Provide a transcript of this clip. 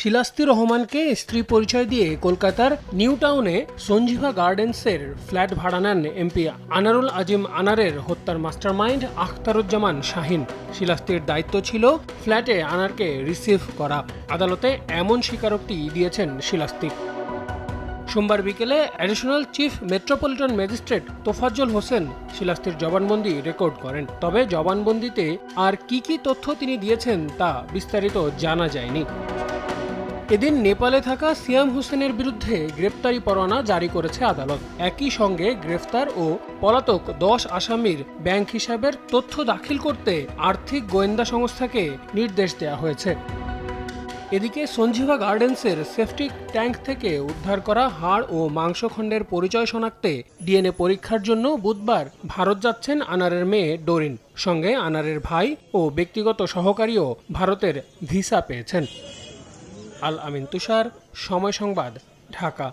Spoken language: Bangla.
শিলাস্তি রহমানকে স্ত্রী পরিচয় দিয়ে কলকাতার নিউ টাউনে সঞ্জীভা গার্ডেন্সের ফ্ল্যাট ভাড়া নেন এমপি আনারুল আজিম আনারের হত্যার মাস্টারমাইন্ড আখতারুজ্জামান শাহিন। শিলাস্তির দায়িত্ব ছিল ফ্ল্যাটে আনারকে রিসিভ করা। আদালতে এমন স্বীকারোক্তি দিয়েছেন শিলাস্তি। সোমবার বিকেলে additional chief metropolitan magistrate Tofazzal Hossain শিলাস্তির জবানবন্দি রেকর্ড করেন। তবে জবানবন্দিতে আর কি কি তথ্য তিনি দিয়েছেন তা বিস্তারিত জানা যায়নি। এদিন নেপালে থাকা সিয়াম হোসেনের বিরুদ্ধে গ্রেপ্তারি পরোয়ানা জারি করেছে আদালত। একই সঙ্গে গ্রেফতার ও পলাতক দশ আসামির ব্যাংক হিসাবের তথ্য দাখিল করতে আর্থিক গোয়েন্দা সংস্থাকে নির্দেশ দেওয়া হয়েছে। এদিকে সঞ্জীভা গার্ডেন্সের সেফটিক ট্যাঙ্ক থেকে উদ্ধার করা হাড় ও মাংসখণ্ডের পরিচয় শনাক্তে ডিএনএ পরীক্ষার জন্য বুধবার ভারত যাচ্ছেন আনারের মেয়ে ডোরিন। সঙ্গে আনারের ভাই ও ব্যক্তিগত সহকারীও ভারতের ভিসা পেয়েছেন। আল আমিন তুষার সময় সংবাদ ঢাকা।